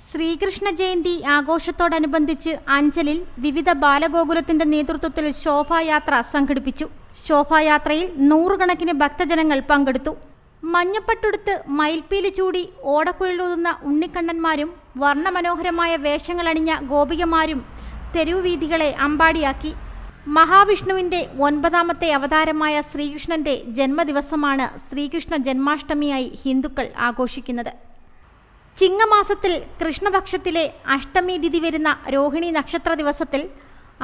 ശ്രീകൃഷ്ണ ജയന്തി ആഘോഷത്തോടനുബന്ധിച്ച് അഞ്ചലിൽ വിവിധ ബാലഗോകുലത്തിന്റെ നേതൃത്വത്തിൽ ശോഭായാത്ര സംഘടിപ്പിച്ചു. ശോഭായാത്രയിൽ നൂറുകണക്കിന് ഭക്തജനങ്ങൾ പങ്കെടുത്തു. മഞ്ഞപ്പട്ടുടുത്ത് മയിൽപ്പീലി ചൂടി ഓടക്കുഴലൂതുന്ന ഉണ്ണിക്കണ്ണന്മാരും വർണമനോഹരമായ വേഷങ്ങളണിഞ്ഞ ഗോപികമാരും തെരുവുവീഥികളെ അമ്പാടിയാക്കി. മഹാവിഷ്ണുവിന്റെ ഒൻപതാമത്തെ അവതാരമായ ശ്രീകൃഷ്ണന്റെ ജന്മദിവസമാണ് ശ്രീകൃഷ്ണ ജന്മാഷ്ടമിയായി ഹിന്ദുക്കൾ ആഘോഷിക്കുന്നത്. ചിങ്ങമാസത്തിൽ കൃഷ്ണപക്ഷത്തിലെ അഷ്ടമി തിഥി വരുന്ന രോഹിണി നക്ഷത്ര ദിവസത്തിൽ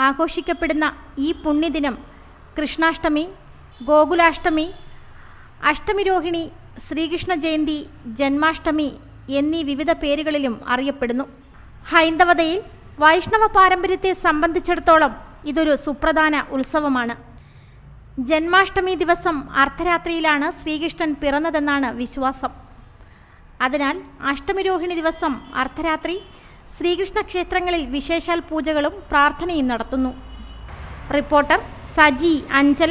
ആഘോഷിക്കപ്പെടുന്ന ഈ പുണ്യദിനം കൃഷ്ണാഷ്ടമി ഗോകുലാഷ്ടമി അഷ്ടമി രോഹിണി ശ്രീകൃഷ്ണ ജയന്തി ജന്മാഷ്ടമി എന്നീ വിവിധ പേരുകളിലും അറിയപ്പെടുന്നു. ഹൈന്ദവതയിൽ വൈഷ്ണവ പാരമ്പര്യത്തെ സംബന്ധിച്ചിടത്തോളം ഇതൊരു സുപ്രധാന ഉത്സവമാണ്. ജന്മാഷ്ടമി ദിവസം അർദ്ധരാത്രിയിലാണ് ശ്രീകൃഷ്ണൻ പിറന്നതെന്നാണ് വിശ്വാസം. അതിനാൽ അഷ്ടമിരോഹിണി ദിവസം അർദ്ധരാത്രി ശ്രീകൃഷ്ണ ക്ഷേത്രങ്ങളിൽ വിശേഷാൽ പൂജകളും പ്രാർത്ഥനയും നടത്തുന്നു. റിപ്പോർട്ടർ സജി അഞ്ചൽ.